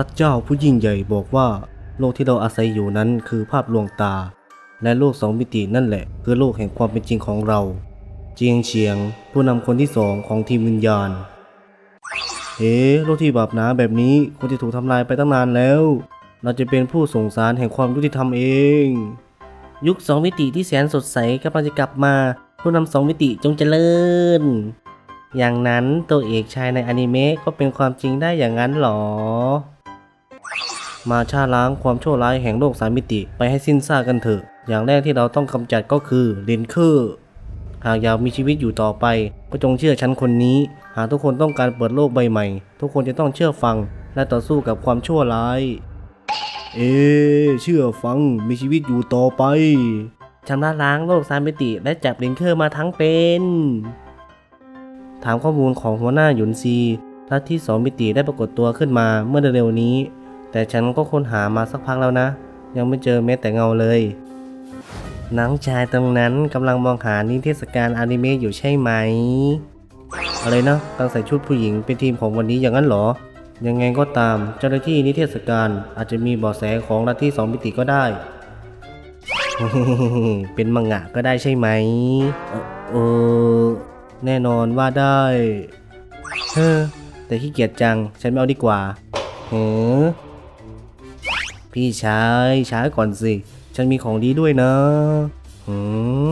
ระเจ้าผู้ยิ่งใหญ่บอกว่า โลกที่เราอาศัยอยู่นั้นคือภาพลวงตา และโลกสองมิตินั่นแหละ คือโลกแห่งความเป็นจริงของเราเจียงเฉียง ผู้นำคนที่สองของทีมวิญญาณเอ๊ะโลกที่บาปหนาแบบนี้ควรจะถูกทำลายไปตั้งนานแล้ว เราจะเป็นผู้ส่งสารแห่งความยุติธรรมเอง ยุคสองมิติที่แสนสดใสกำลังจะกลับมา ผู้นำสองมิติจงเจริญ อย่างนั้นตัวเอกชายในอนิเมะก็เป็นความจริงได้อย่างนั้นหรอ มาชาล้างความชั่วร้ายแห่งโลกสามมิติไปให้สิ้นซากกันเถอะ อย่างแรกที่เราต้องกำจัดก็คือเลนเคอร์หากอยากมีชีวิตอยู่ต่อไป ก็จงเชื่อฉันคนนี้ หากทุกคนต้องการเปิดโลกใบใหม่ ทุกคนจะต้องเชื่อฟัง และต่อสู้กับความชั่วร้าย เอ เชื่อฟังมีชีวิตอยู่ต่อไปชำระล้างโลกสามมิติ และจับเลนเคอร์มาทั้งเป็น ถามข้อมูลของหัวหน้าหยุนซีลัทธิสองมิติได้ปรากฏตัวขึ้นมาเมื่อเร็วๆนี้ แต่ฉันก็ค้นหามาสักพักแล้วนะ ยังไม่เจอแม้แต่เงาเลยน้องชายตรงนั้นกำลังมองหานิเทศการอนิเมะอยู่ใช่ไหม อะไรนะตั้งใส่ชุดผู้หญิงเป็นทีมของวันนี้อย่างนั้นเหรอ ยังไงก็ตามเจ้าหน้าที่นิเทศการอาจจะมีเบาะแสของลัทธิสองมิติก็ได้ เป็นมังงะก็ได้ใช่ไหมเออเออ แน่นอนว่าได้เฮ้อแต่ขี้เกียจจัง ฉันไม่เอาดีกว่าเฮ้อ พี่ชายช้าก่อนสิ ฉันมีของดีด้วยนะหืม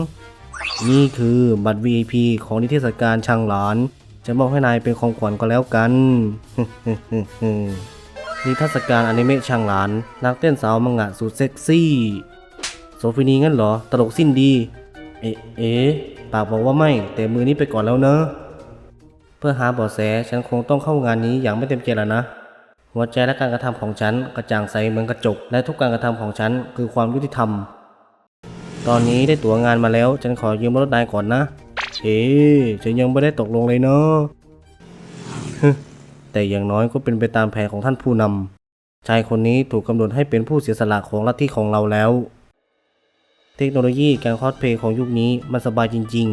นี่คือบัตร VIP ของนิเทศการช่างหลาน จะมอบให้นายเป็นของขวัญก็แล้วกัน นิทรรศการอนิเมะช่างหลาน นักเต้นสาวมังงะสุดเซ็กซี่โซฟินีงั้นเหรอ ตลกสิ้นดี เอ๊ะเอ๊ะปากบอกว่าไม่ แต่มือนี้ไปก่อนแล้วเนอะ เพื่อหาเบาะแสฉันคงต้องเข้างานนี้อย่างไม่เต็มใจแล้วนะ หัวใจและการกระทำของฉันกระจ่างใสเหมือนกระจก และทุกการกระทำของฉันคือความยุติธรรม ตอนนี้ได้ตั๋วงานมาแล้ว ฉันขอยืมรถนายก่อนนะ เอ๊ฉันยังไม่ได้ตกลงเลยเนาะแต่อย่างน้อยก็เป็นไปตามแผนของท่านผู้นำชายคนนี้ถูกกำหนดให้เป็นผู้เสียสละของลัทธิของเราแล้ว เทคโนโลยีการคอสเพลย์ของยุคนี้มันสบายจริง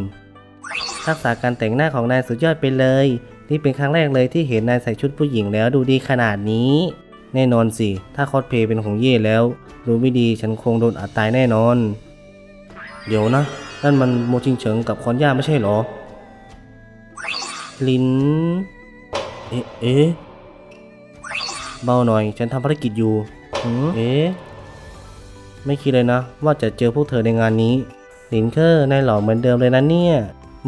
ๆ ทักษะการแต่งหน้าของนายสุดยอดไปเลย นี่เป็นครั้งแรกเลยที่เห็นนายใส่ชุดผู้หญิงแล้วดูดีขนาดนี้ แน่นอนสิ ถ้าคอสเพย์เป็นของเย่แล้ว ดูไม่ดีฉันคงโดนอัดตายแน่นอน เดี๋ยวนะ นั่นมันโมชิงเฉิงกับคอนย่าไม่ใช่เหรอ ลิน เอ๊ะเอ๊ะเบาหน่อย ฉันทำภารกิจอยู่ เอ๊ะ ไม่คิดเลยนะ ว่าจะเจอพวกเธอในงานนี้ ลินเคอร์นายหล่อเหมือนเดิมเลยนะเนี่ย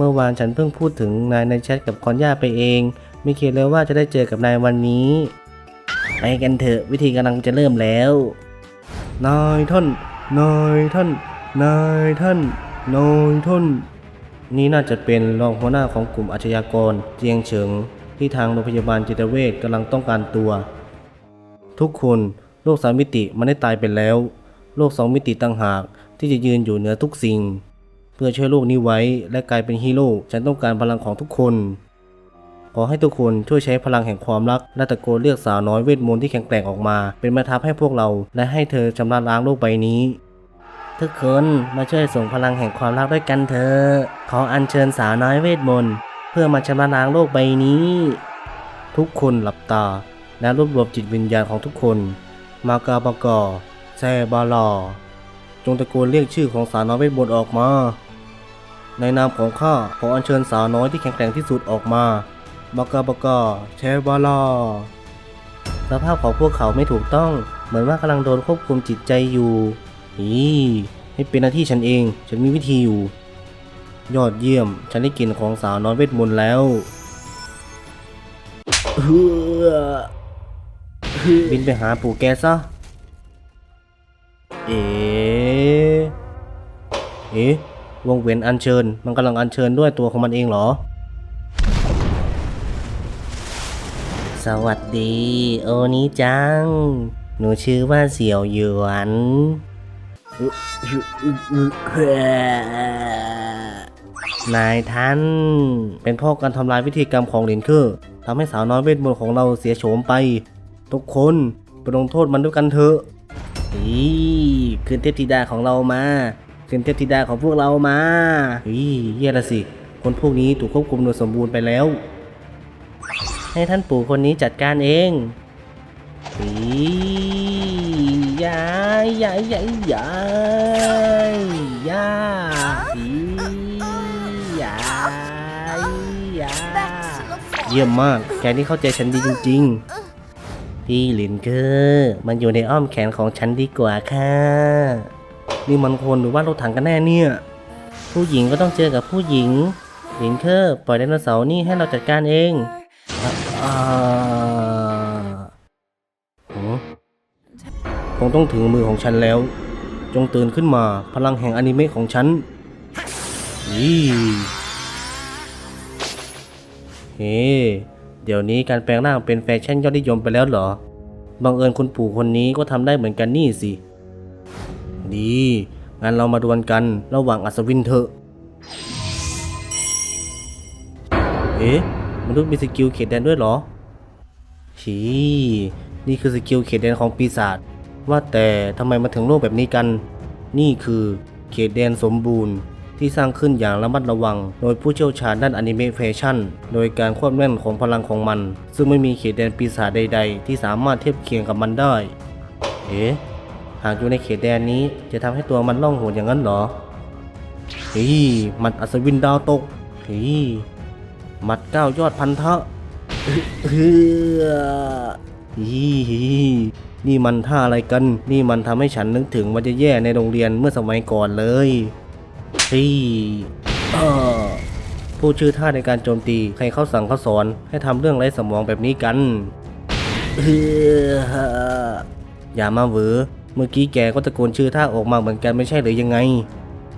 เมื่อวานฉันเพิ่งพูดถึงนายในแชทกับคอนย่าไปเอง ไม่คิดเลยว่าจะได้เจอกับนายวันนี้ ไปกันเถอะวิธีกำลังจะเริ่มแล้ว นายท่าน นายท่าน นายท่าน นายท่าน นี่น่าจะเป็นรองหัวหน้าของกลุ่มอาชญากรเจียงเฉิง ที่ทางโรงพยาบาลจิตเวชกำลังต้องการตัว ทุกคนโลกสามมิติมันได้ตายไปแล้ว โลกสองมิติต่างหากที่จะยืนอยู่เหนือทุกสิ่ง เพื่อช่วยโลกนี้ไว้และกลายเป็นฮีโร่ฉันต้องการพลังของทุกคน ขอให้ทุกคนช่วยใช้พลังแห่งความรักและตะโกนเรียกสาวน้อยเวทมนต์ที่แข็งแกร่งออกมา เป็นแม่ทัพให้พวกเรา และให้เธอชำระล้างโลกใบนี้ทุกคนมาช่วยส่งพลังแห่งความรักด้วยกันเถอะขออัญเชิญสาวน้อยเวทมนต์เพื่อมาชำระล้างโลกใบนี้ ทุกคนหลับตา และรวบรวมจิตวิญญาณของทุกคน มากาบากอแซบาลอจงตะโกนเรียกชื่อของสาวน้อยเวทมนต์ออกมา ในนามของข้าขออัญเชิญสาวน้อยที่แข็งแกร่งที่สุดออกมาบากาบากาแชบาลาสภาพของพวกเขาไม่ถูกต้อง เหมือนว่ากำลังโดนควบคุมจิตใจอยู่อีให้เป็นหน้าที่ฉันเอง ฉันมีวิธีอยู่ ยอดเยี่ยม ฉันได้กลิ่นของสาวน้อยเวทมนต์แล้วเฮ้อบินไปหาปู่แกซะ เอ๋เอ๊ะ วงเวียนอัญเชิญ มันกำลังอัญเชิญด้วยตัวของมันเองเหรอ สวัสดี โอนี้จัง หนูชื่อว่าเสี่ยวหยวนนายท่าน เป็นพ่อการทำลายวิธีกรรมของหลินเคอทำให้สาวน้อยเวทมนต์ของเราเสียโฉมไป ทุกคนไปลงโทษมันด้วยกันเถอะอีคืนเทพธิดาของเรามา คืนเทพธิดาของพวกเรามาอีเย่ละสิ คนพวกนี้ถูกควบคุมโดยสมบูรณ์ไปแล้ว ให้ท่านปู่คนนี้จัดการเองอียายยายยายยายยาอียายยาเยี่ยมมาก แกนี่เข้าใจฉันดีจริง ๆ พี่ลินเกอร์มันอยู่ในอ้อมแขนของฉันดีกว่าค่ะ นี่มันคนหรือว่ารถถังกันแน่เนี่ย ผู้หญิงก็ต้องเจอกับผู้หญิงลินเคอร์ปล่อยไดโนเสาร์นี่ให้เราจัดการเองออคงต้องถึงมือของฉันแล้ว จงตื่นขึ้นมาพลังแห่งอนิเมะของฉันอีเฮ้เดี๋ยวนี้การแปลงร่างเป็นแฟชั่นยอดนิยมไปแล้วเหรอ บังเอิญคุณปู่คนนี้ก็ทำได้เหมือนกันนี่สิ ดี งั้นเรามาดวลกันระหว่างอัศวินเถอะ เอ๊ะ มนุษย์มีสกิลเขตแดนด้วยเหรอชีนี่คือสกิลเขตแดนของปีศาจ ว่าแต่ทำไมมาถึงโลกแบบนี้กัน นี่คือเขตแดนสมบูรณ์ที่สร้างขึ้นอย่างระมัดระวัง โดยผู้เชี่ยวชาญด้านอนิเมะแฟชั่น โดยการควบแน่นของพลังของมัน ซึ่งไม่มีเขตแดนปีศาจใด ๆ ที่สามารถเทียบเคียงกับมันได้ เอ๊ะ หากอยู่ในเขตแดนนี้จะทำให้ตัวมันล่องหนอย่างนั้นเหรอเฮ้ยมันอัศวินดาวตกเฮ้ยมัดเก้ายอดพันธะเฮ้ยนี่มันท่าอะไรกัน นี่มันทำให้ฉันนึกถึงวันจะแย่ในโรงเรียนเมื่อสมัยก่อนเลยเฮ้ยผู้ชื่อท่าในการโจมตีใครเขาสั่งเขาสอนให้ทำเรื่องไร้สมองแบบนี้กันเฮ้ออย่ามาเหวอ เมื่อกี้แกก็ตะโกนชื่อท่าออกมาเหมือนกันไม่ใช่หรือยังไง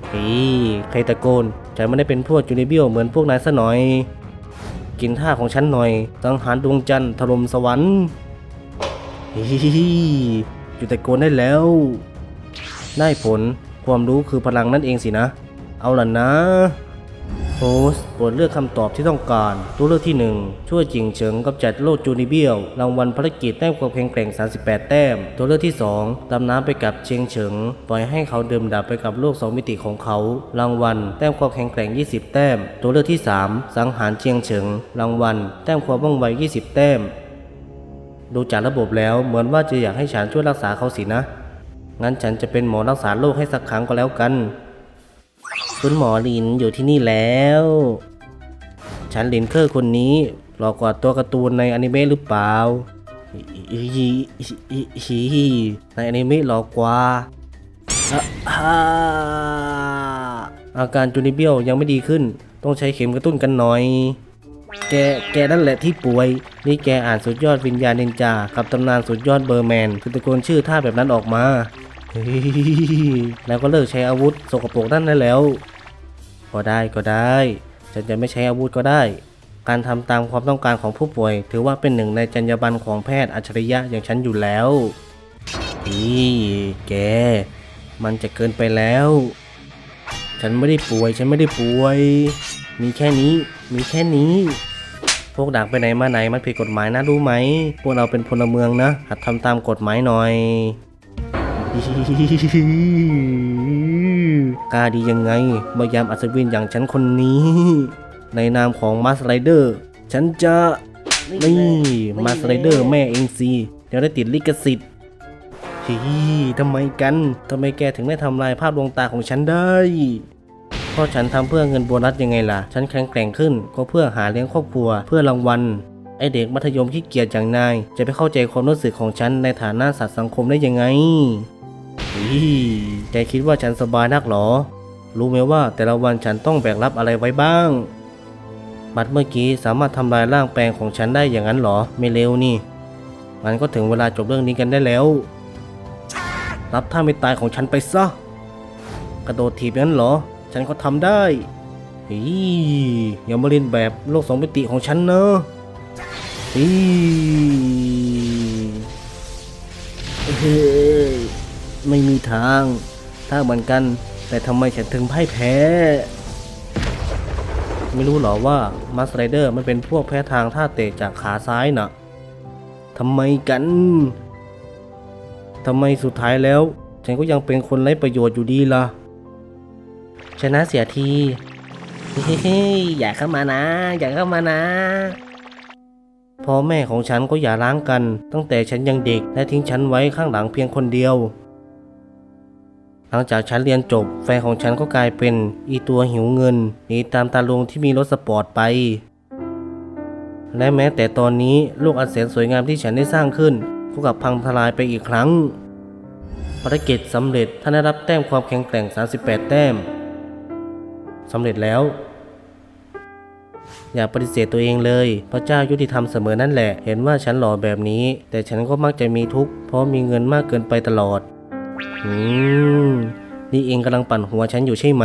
เฮ้ยใครตะโกนฉันไม่ได้เป็นพวกจูนิเบียวเหมือนพวกนายซะหน่อย กินท่าของฉันหน่อยสังหารดวงจันทร์ถล่มสวรรค์เฮ้ยหยุดตะโกนได้แล้ว ได้ผลความรู้คือพลังนั่นเองสินะ เอาล่ะนะ โฮสต์โปรดเลือกคำตอบที่ต้องการ ตัวเลือกที่ 1 ช่วยจิงเฉิงกับจัดโลกจูนิเบียว รางวัลภารกิจแต้มความแข็งแกร่ง 38 แต้ม ตัวเลือกที่ 2ดำน้ำไปกับเชียงเฉิง ปล่อยให้เขาเดิมดับไปกับโลกสมิติของเขา รางวัลแต้มความแข็งแกร่ง 20 แต้ม ตัวเลือกที่ 3 สังหารเชียงเฉิง รางวัลแต้มความว่องไว 20 แต้ม ดูจากระบบแล้วเหมือนว่าจะอยากให้ฉันช่วยรักษาเขาสินะ งั้นฉันจะเป็นหมอรักษาโรคให้สักครั้งก็แล้วกัน คุณหมอลินอยู่ที่นี่แล้ว ฉันลินเคอร์คนนี้หล่อกว่าตัวการ์ตูนในอนิเมะหรือเปล่าฮีฮีฮีในอนิเมะหล่อกว่าอาการจูนิเบียวยังไม่ดีขึ้น ต้องใช้เข็มกระตุ้นกันหน่อย แก แกนั่นแหละที่ป่วย นี่แกอ่านสุดยอดวิญญาณนินจา กับตำนานสุดยอดเบอร์แมน คือตะโกนชื่อท่าแบบนั้นออกมา เฮ้ยแล้วก็เลิกใช้อาวุธสกปรกนั่นได้แล้ว ก็ได้ก็ได้ ฉันจะไม่ใช้อาวุธก็ได้ การทำตามความต้องการของผู้ป่วย ถือว่าเป็นหนึ่งในจรรยาบรรณของแพทย์อัจฉริยะอย่างฉันอยู่แล้วนี่แก มันจะเกินไปแล้ว ฉันไม่ได้ป่วย ฉันไม่ได้ป่วย มีแค่นี้ มีแค่นี้ พวกดักไปไหนมาไหนมันผิดกฎหมายนะรู้ไหม พวกเราเป็นพลเมืองนะหัดทำตามกฎหมายหน่อย กล้าดียังไงมายามอัศวินอย่างฉันคนนี้ ในนามของมาสไรเดอร์ ฉันจะนี่มาสไรเดอร์แม่เองสิเดี๋ยวได้ติดลิขสิทธิ์ฮีทำไมกันทำไมแกถึงได้ทำลายภาพดวงตาของฉันได้เพราะฉันทำเพื่อเงินโบนัสยังไงล่ะ ฉันแข็งแกร่งขึ้น ก็เพื่อหาเลี้ยงครอบครัว เพื่อรางวัล ไอเด็กมัธยมขี้เกียจอย่างนาย จะไปเข้าใจความรู้สึกของฉันในฐานะสัตว์สังคมได้ยังไง อีแกคิดว่าฉันสบายนักหรอ รู้ไหมว่าแต่ละวันฉันต้องแบกรับอะไรไว้บ้าง บัตรเมื่อกี้สามารถทำลายร่างแปลงของฉันได้อย่างนั้นหรอ ไม่เร็วนี่ มันก็ถึงเวลาจบเรื่องนี้กันได้แล้ว รับท่าไม่ตายของฉันไปซะ กระโดดถีบงั้นหรอ ฉันก็ทำได้ฮีอย่ามาเรียนแบบโลกสองมิติของฉันเนอะฮีเฮ้ ไม่มีทาง ถ้าเหมือนกัน แต่ทำไมฉันถึงพ่ายแพ้ ไม่รู้หรอว่ามาสไรเดอร์มันเป็นพวกแพ้ทางท่าเตะจากขาซ้ายน่ะทำไมกันทำไมสุดท้ายแล้ว ฉันก็ยังเป็นคนไร้ประโยชน์อยู่ดีล่ะ ชนะเสียที เฮ้ยอย่าเข้ามานะ อย่าเข้ามานะพ่อแม่ของฉันก็อย่าร้างกัน ตั้งแต่ฉันยังเด็กและทิ้งฉันไว้ข้างหลังเพียงคนเดียว หลังจากฉันเรียนจบ แฟนของฉันก็กลายเป็นอีตัวหิวเงินหนีตามตาลุงที่มีรถสปอร์ตไป และแม้แต่ตอนนี้โลกอันแสนสวยงามที่ฉันได้สร้างขึ้นก็กลับพังทลายไปอีกครั้งภารกิจสำเร็จท่านได้รับแต้มความแข็งแกร่ง 38 แต้มสำเร็จแล้ว อย่าปฏิเสธตัวเองเลย พระเจ้ายุติธรรมเสมอนั่นแหละ เห็นว่าฉันหล่อแบบนี้ แต่ฉันก็มักจะมีทุกข์เพราะมีเงินมากเกินไปตลอด อืม นี่เองกำลังปั่นหัวฉันอยู่ใช่ไหม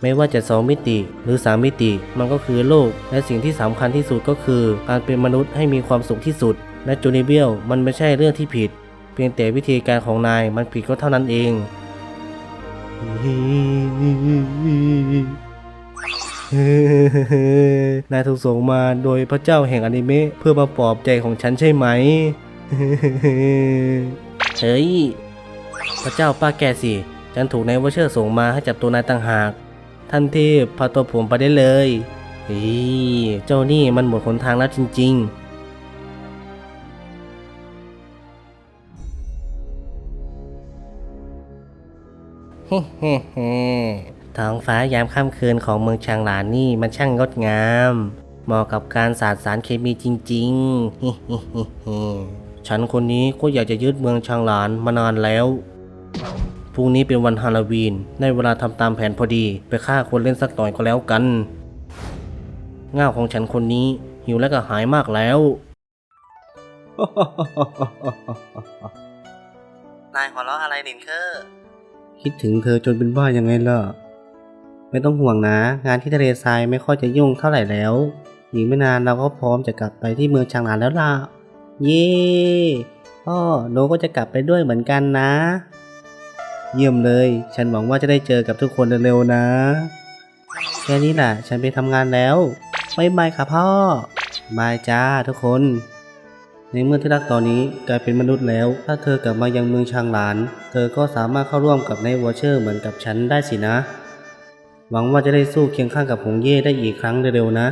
ไม่ว่าจะสองมิติหรือสามมิติ มันก็คือโลก และสิ่งที่สำคัญที่สุดก็คือ การเป็นมนุษย์ให้มีความสุขที่สุด และจูนิเบียลมันไม่ใช่เรื่องที่ผิด เพียงแต่วิธีการของนายมันผิดก็เท่านั้นเองนายถูกส่งมาโดยพระเจ้าแห่งอนิเมะเพื่อมาปลอบใจของฉันใช่ไหม เฮ้ย พระเจ้าป้าแกสิฉันถูกนายวอเชอร์ส่งมาให้จับตัวนายต่างหาก ท่านเทพพาตัวผมไปได้เลยอีเจ้านี่มันหมดหนทางแล้วจริงๆเฮ้เฮ้เฮ้ท้องฟ้ายามค่ำคืนของเมืองชางหลานนี่มันช่างงดงาม เหมาะกับการสาดสารเคมีจริงๆเฮ้เฮ้เฮ้เฮ้ ฉันคนนี้ก็อยากจะยึดเมืองชางหลานมานานแล้ว พรุ่งนี้เป็นวันฮาโลวีน ในเวลาทำตามแผนพอดี ไปฆ่าคนเล่นสักหน่อยก็แล้วกัน ง่าวของฉันคนนี้หิวและก็หายมากแล้ว นายหัวเราะอะไรนินเคอร์ คิดถึงเธอจนเป็นบ้ายังไงล่ะ ไม่ต้องห่วงนะ งานที่ทะเลทรายไม่ค่อยจะยุ่งเท่าไหร่แล้ว อีกไม่นานเราก็พร้อมจะกลับไปที่เมืองชางหลานแล้วล่ะ เย่พ่อโนก็จะกลับไปด้วยเหมือนกันนะ เยี่ยมเลย ฉันหวังว่าจะได้เจอกับทุกคนเร็วๆนะ แค่นี้แหละฉันไปทำงานแล้วบายบายค่ะพ่อบายจ้าทุกคน ในเมื่อที่รักตอนนี้กลายเป็นมนุษย์แล้ว ถ้าเธอกลับมายังเมืองชางหลาน เธอก็สามารถเข้าร่วมกับในวอเชอร์เหมือนกับฉันได้สินะ หวังว่าจะได้สู้เคียงข้างกับหงเย่ได้อีกครั้งเร็วๆนะ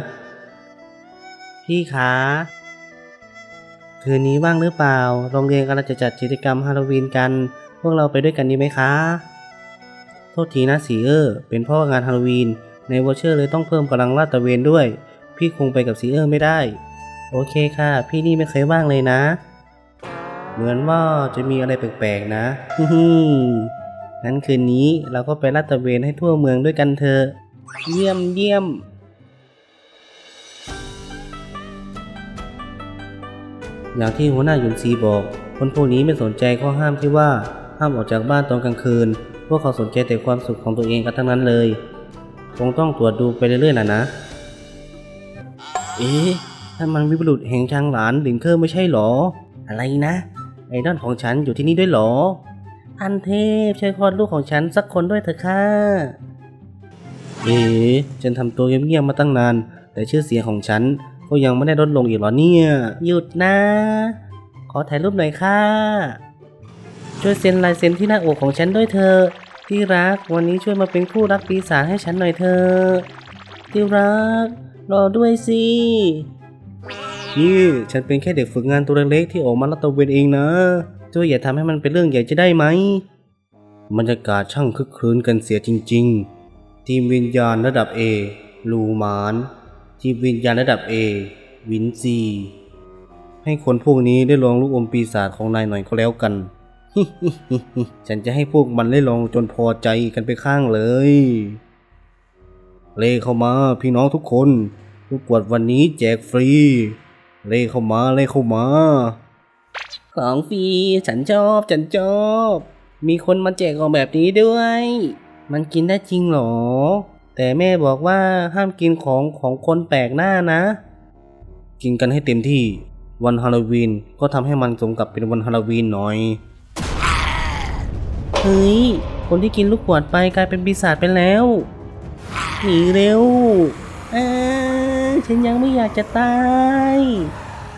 พี่คะ คืนนี้ว่างหรือเปล่า โรงเรียนกำลังจะจัดกิจกรรมฮาโลวีนกัน พวกเราไปด้วยกันดีไหมคะ โทษทีนะสีเออร์ เป็นพ่องานฮาโลวีน ในวอเชอร์เลยต้องเพิ่มกำลังลาดตระเวนด้วย พี่คงไปกับสีเออร์ไม่ได้ โอเคค่ะ พี่นี่ไม่เคยว่างเลยนะ เหมือนว่าจะมีอะไรแปลกๆนะฮึ่มงั้นคืนนี้เราก็ไปลาดตระเวนให้ทั่วเมืองด้วยกันเถอะ เยี่ยมเยี่ยม อย่างที่หัวหน้าหยุนซีบอก คนพวกนี้ไม่สนใจข้อห้ามที่ว่าห้ามออกจากบ้านตอนกลางคืน พวกเขาสนใจแต่ความสุขของตัวเองกันทั้งนั้นเลย คงต้องตรวจดูไปเรื่อยๆนะนะ เอ๊ะถ้ามันวิบรุษแห่งชางหลานหลินเคอร์ไม่ใช่หรอ อะไรนะ ไอ้ด้านของฉันอยู่ที่นี่ด้วยหรอท่านเทพช่วยคลอดลูกของฉันสักคนด้วยเถอะค่ะเอ๊ะฉันทำตัวเงียบๆมาตั้งนาน แต่ชื่อเสียงของฉัน ก็ยังไม่ได้ลดลงอีกเหรอเนี่ย หยุดนะ ขอถ่ายรูปหน่อยค่ะ ช่วยเซ็นลายเซ็นที่หน้าอกของฉันด้วยเถอที่รักวันนี้ช่วยมาเป็นคู่รักปีศาจให้ฉันหน่อยเถอที่รัก รอด้วยสินี่ฉันเป็นแค่เด็กฝึกงานตัวเล็กๆที่ออกมาลาดตเวนเองนะช่วยอย่าทำให้มันเป็นเรื่องใหญ่จะได้ไหมบรรยากาศช่างคึกคืนกันเสียจริง ๆ ทีมวิญญาณระดับ A ลูมาน ทีมวิญญาณระดับ A วินซีให้คนพวกนี้ได้ลองลูกอมปีศาจของนายหน่อยก็แล้วกัน ฉันจะให้พวกมันได้ลองจนพอใจกันไปข้างเลย เลเข้ามาพี่น้องทุกคนผู้กวดวันนี้แจกฟรี เลเข้ามาเลเข้ามา ของฟรีฉันชอบฉันชอบ มีคนมาแจกของแบบนี้ด้วย มันกินได้จริงเหรอ แต่แม่บอกว่าห้ามกินของของคนแปลกหน้านะ กินกันให้เต็มที่วันฮาโลวีนก็ทำให้มันสมกับเป็นวันฮาโลวีนหน่อย เฮ้ย คนที่กินลูกขวดไปกลายเป็นปีศาจไปแล้ว หนีเร็วเอ้ยฉันยังไม่อยากจะตาย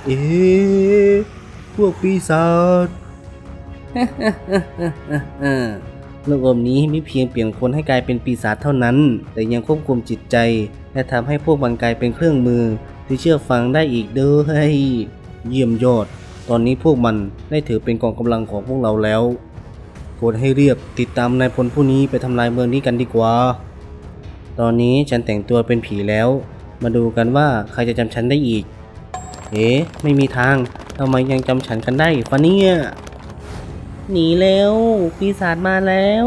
เอ๊ะพวกปีศาจ ลูกอมนี้ไม่เพียงเปลี่ยนคนให้กลายเป็นปีศาจเท่านั้น แต่ยังควบคุมจิตใจ และทำให้พวกมันกลายเป็นเครื่องมือ ที่เชื่อฟังได้อีกด้วยเยี่ยมยอด ตอนนี้พวกมันได้ถือเป็นกองกำลังของพวกเราแล้วกดให้เรียบติดตามนายพลผู้นี้ไปทำลายเมืองนี้กันดีกว่า ตอนนี้ฉันแต่งตัวเป็นผีแล้ว มาดูกันว่าใครจะจำฉันได้อีก เอ๊ะไม่มีทางทำไมยังจำฉันกันได้ฟะเนี่ย หนีเร็ว ปีศาจมาแล้ว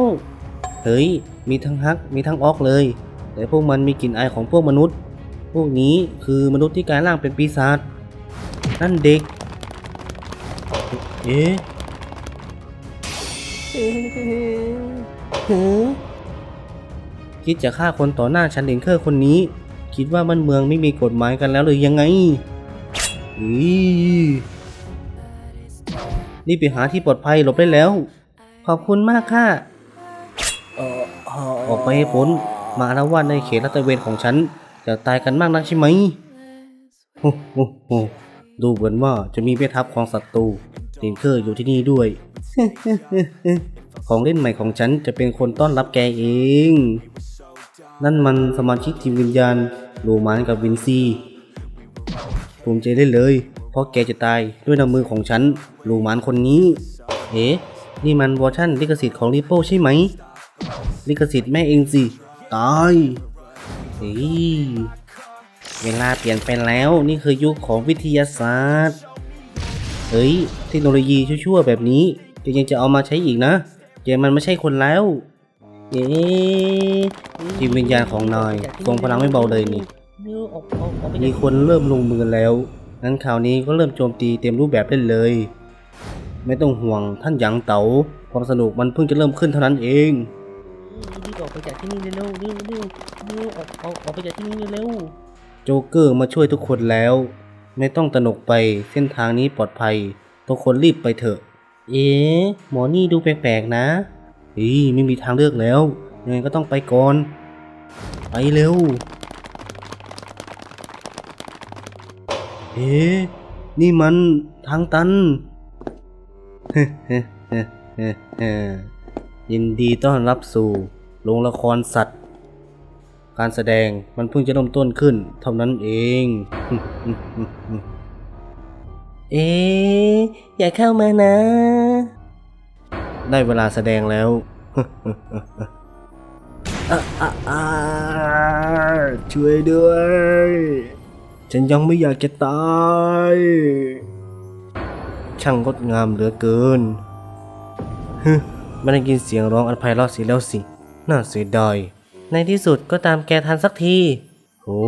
เฮ้ย มีทั้งฮัก มีทั้งออกเลย แต่พวกมันมีกลิ่นอายของพวกมนุษย์ พวกนี้คือมนุษย์ที่กลายร่างเป็นปีศาจ นั่นเด็ก เอ๊ะหือคิดจะฆ่าคนต่อหน้าฉันเองเคอร์คนนี้ คิดว่ามันเมืองไม่มีกฎหมายกันแล้วหรือยังไงอี รีบไปหาที่ปลอดภัยหลบได้แล้ว ขอบคุณมากค่ะ ออกไปให้พ้น มาแล้วว่าในเขตลาดตระเวนของฉันจะตายกันมากนักใช่ไหมโอ้โหโหดูเหมือนว่าจะมีเวทัพของศัตรูตินเคอร์อยู่ที่นี่ด้วย ของเล่นใหม่ของฉันจะเป็นคนต้อนรับแกเอง นั่นมันสมาชิกทีมวิญญาณโรมานกับวินซีภูมิใจได้เลย เพราะแกจะตายด้วยน้ำมือของฉันโรมานคนนี้ เอ๊ะนี่มันเวอร์ชันลิขสิทธิ์ของริโป้ใช่ไหม ลิขสิทธิ์แม่เองสิ ตายเฮ้ยเวลาเปลี่ยนไปแล้วนี่คือยุคของวิทยาศาสตร์ เฮ้ย เทคโนโลยีชั่วๆแบบนี้ยังจะเอามาใช้อีกนะแกมันไม่ใช่คนแล้วเอ๊ะจิตวิญญาณของนายทรงพลังไม่เบาเลยนี่ มีคนเริ่มลงมือแล้ว งั้นคราวนี้ก็เริ่มโจมตีเต็มรูปแบบได้เลย ไม่ต้องห่วงท่านหยางเต๋าความสนุกมันเพิ่งจะเริ่มขึ้นเท่านั้นเองรีบออกไปจากที่นี่เร็วๆเร็วๆเร็วๆเร็วออกออกออกไปจากที่นี่เร็วโจ๊กเกอร์มาช่วยทุกคนแล้ว ไม่ต้องตระหนกไปเส้นทางนี้ปลอดภัย ทุกคนรีบไปเถอะ เอ๊ะหมอนี่ดูแปลกๆนะเฮ้ยไม่มีทางเลือกแล้วยังไงก็ต้องไปก่อน ไปเร็ว เอ๊นี่มันทางตัน ยินดีต้อนรับสู่โรงละครสัตว์ การแสดงมันเพิ่งจะเริ่มต้นขึ้น เท่านั้นเอง เอ๊อย่าเข้ามานะ ได้เวลาแสดงแล้วช่วยด้วย ฉันยังไม่อยากจะตาย ช่างงดงามเหลือเกินฮึไม่ได้ยินเสียงร้องอันไพเราะเสียแล้วสิ น่าเสียดาย ในที่สุดก็ตามแกทันสักที โอ้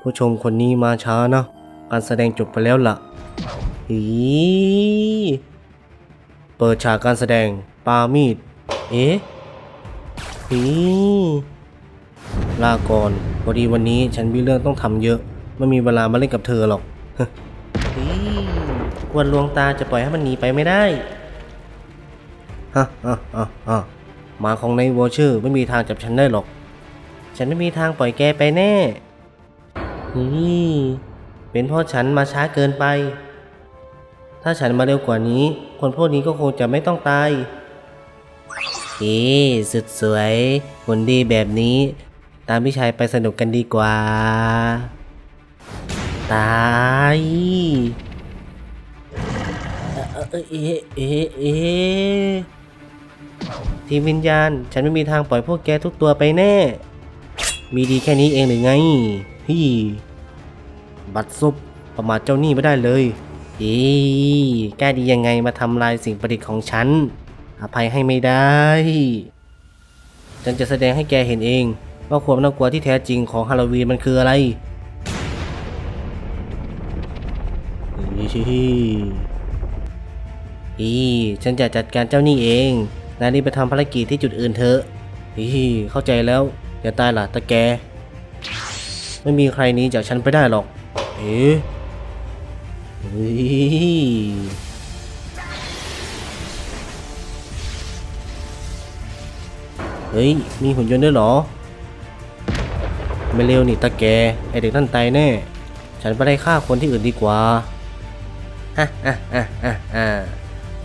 ผู้ชมคนนี้มาช้านะการแสดงจบไปแล้วล่ะอีเปิดฉากการแสดงปามีด เอ๊ะอีลาก่อนพอดีวันนี้ฉันมีเรื่องต้องทำเยอะ ไม่มีเวลามาเล่นกับเธอหรอกวันลวงตาจะปล่อยให้มันหนีไปไม่ได้ฮะฮะฮะฮะหมาของในวอเชอร์ไม่มีทางจับฉันได้หรอก ฉันไม่มีทางปล่อยแกไปแน่นี่เป็นเพราะฉันมาช้าเกินไป ถ้าฉันมาเร็วกว่านี้ คนพวกนี้ก็คงจะไม่ต้องตายเอ๊สุดสวยหุ่นดีแบบนี้ ตามพี่ชายไปสนุกกันดีกว่า ตายเอ๊ะเอ๊ะเอ๊ะทีมวิญญาณ ฉันไม่มีทางปล่อยพวกแกทุกตัวไปแน่ มีดีแค่นี้เองหรือไงฮี่บัตรซบปประมาทเจ้าหนี้ไม่ได้เลยอีแก้ดียังไงมาทำลายสิ่งประดิษฐ์ของฉัน อภัยให้ไม่ได้ ฉันจะแสดงให้แกเห็นเอง ว่าความน่ากลัวที่แท้จริงของฮาโลวีนมันคืออะไร อีชิอีฉันจะจัดการเจ้านี้เอง นายรีบไปทำภารกิจที่จุดอื่นเถอะอีเข้าใจแล้ว อย่าตายล่ะตะแก ไม่มีใครนี้จากฉันไปได้หรอก เอ๊ะเฮ้ย มีหุ่นยนต์ด้วยเหรอ ไม่เร็วนี่ตะแก ไอเด็กนั่นตายแน่ ฉันไปได้ฆ่าคนที่อื่นดีกว่า ฮะฮ่าฮ่าฮ่าฮ่า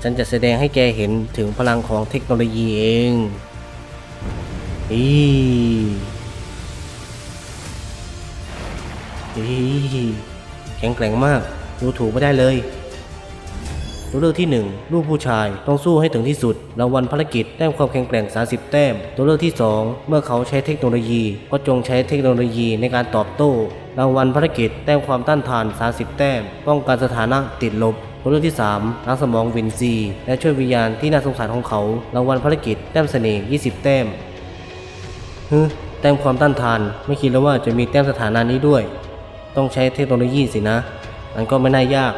ฉันจะแสดงให้แกเห็นถึงพลังของเทคโนโลยีเองอีอีแข็งแกร่งมากดูถูกไม่ได้เลย ตัวเลือกที่หนึ่งลูกผู้ชายต้องสู้ให้ถึงที่สุดรางวัลภารกิจแต้มความแข็งแกร่ง 30 แต้ม ตัวเลือกที่สองเมื่อเขาใช้เทคโนโลยี ก็จงใช้เทคโนโลยีในการตอบโต้รางวัลภารกิจแต้มความต้านทาน 30 แต้ม ป้องกันสถานะติดลบตัวเลือกที่3ล้างสมองวินซี และช่วยวิญญาณที่น่าสงสารของเขารางวัลภารกิจแต้มเสน่ห์20 แต้มฮึแต้มความต้านทาน ไม่คิดแล้วว่าจะมีแต้มสถานะนี้ด้วย ต้องใช้เทคโนโลยีสินะ มันก็ไม่น่ายาก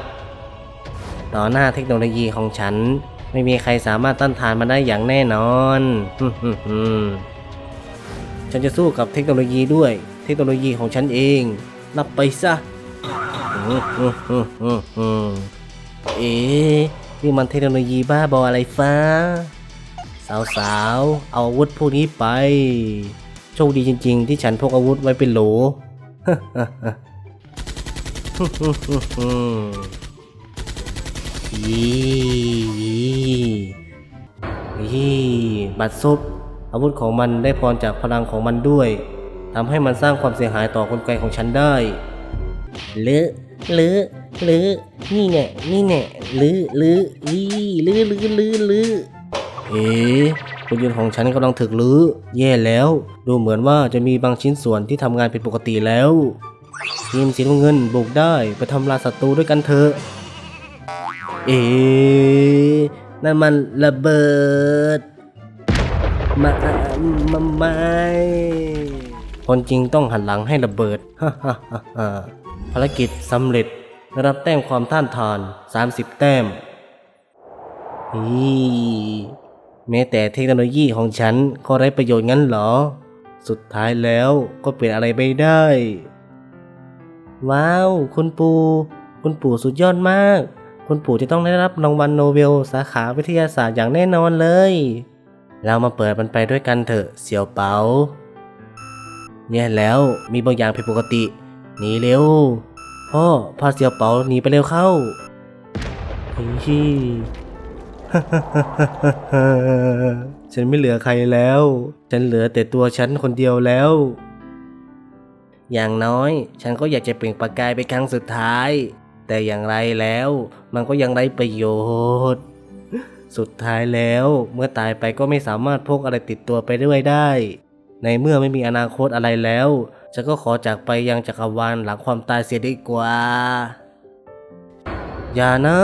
ต่อหน้าเทคโนโลยีของฉัน ไม่มีใครสามารถต้านทานมันได้อย่างแน่นอนฉันจะสู้กับเทคโนโลยีด้วย เทคโนโลยีของฉันเอง รับไปซะเอ๊นี่มันเทคโนโลยีบ้าบออะไรฟ้า สาวๆ เอาอาวุธพวกนี้ไป โชคดีจริง ๆ ที่ฉันพกอาวุธไว้เป็นโหล ยี่ยี่บัดซบอาวุธของมันได้พรจากพลังของมันด้วยทำให้มันสร้างความเสียหายต่อกลไกของฉันได้เลือเลือเลือนี่แน่นี่แน่ลือลืออีลือลือลือลือเอ๊ะหุ่นยนต์ของฉันกำลังถึกลือแย่แล้ว ดูเหมือนว่าจะมีบางชิ้นส่วนที่ทำงานผิดปกติแล้วทีมสีน้ำเงินบุกได้ไปทำลายศัตรูด้วยกันเถอะ เอ๊ะนั่นมันระเบิด มามาไม่คนจริงต้องหันหลังให้ระเบิดฮ่าฮ่าฮ่าภารกิจสำเร็จรับแต้มความท่านทาน 30 แต้มนี่แม้แต่เทคโนโลยีของฉันก็ไร้ประโยชน์งั้นเหรอ สุดท้ายแล้วก็เป็นอะไรไม่ได้ ว้าว คุณปู่ คุณปู่สุดยอดมาก คุณปู่จะต้องได้รับรางวัลโนเบลสาขาวิทยาศาสตร์อย่างแน่นอนเลย เรามาเปิดมันไปด้วยกันเถอะเสี่ยวเปาเนี่ยแล้วมีบางอย่างผิดปกติ หนีเร็ว พ่อพาเสี่ยวเปาหนีไปเร็วเข้าเฮ้ยฉันไม่เหลือใครแล้ว ฉันเหลือแต่ตัวฉันคนเดียวแล้ว อย่างน้อย ฉันก็อยากจะเปล่งประกายไปครั้งสุดท้าย แต่อย่างไรแล้ว มันก็ยังไร้ประโยชน์ สุดท้ายแล้วเมื่อตายไปก็ไม่สามารถพกอะไรติดตัวไปด้วยได้ ในเมื่อไม่มีอนาคตอะไรแล้วฉันก็ขอจากไปยังจักรวาลหลังความตายเสียดีกว่า อย่านะ